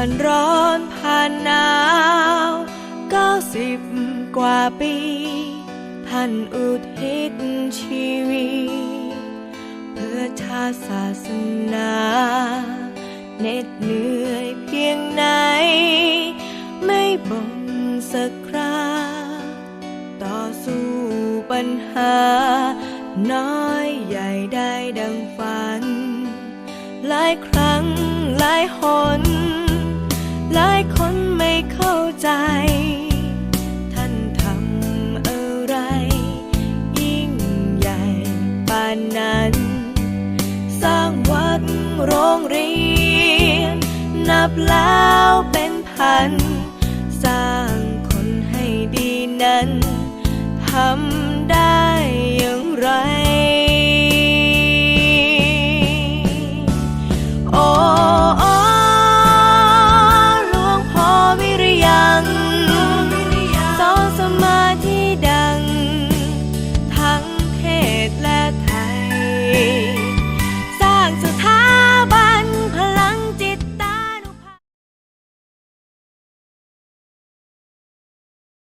านร้อนผ่านหนาวก็สิบกว่าปีท่านอุทิศชีวิต เพื่อชาศาสนาเน็ดเหนื่อยเพียงไหน ไม่บ่นสักคราต่อสู้ปัญหา น้อยใหญ่ได้ดังฝัน หลายครั้งหลายหน หลายคนไม่เข้าใจ ท่านทำอะไร ยิ่งใหญ่ปานนั้น สร้างวัดโรงเรียน นับแล้วเป็นพัน สร้างคนให้ดีนั้นทำ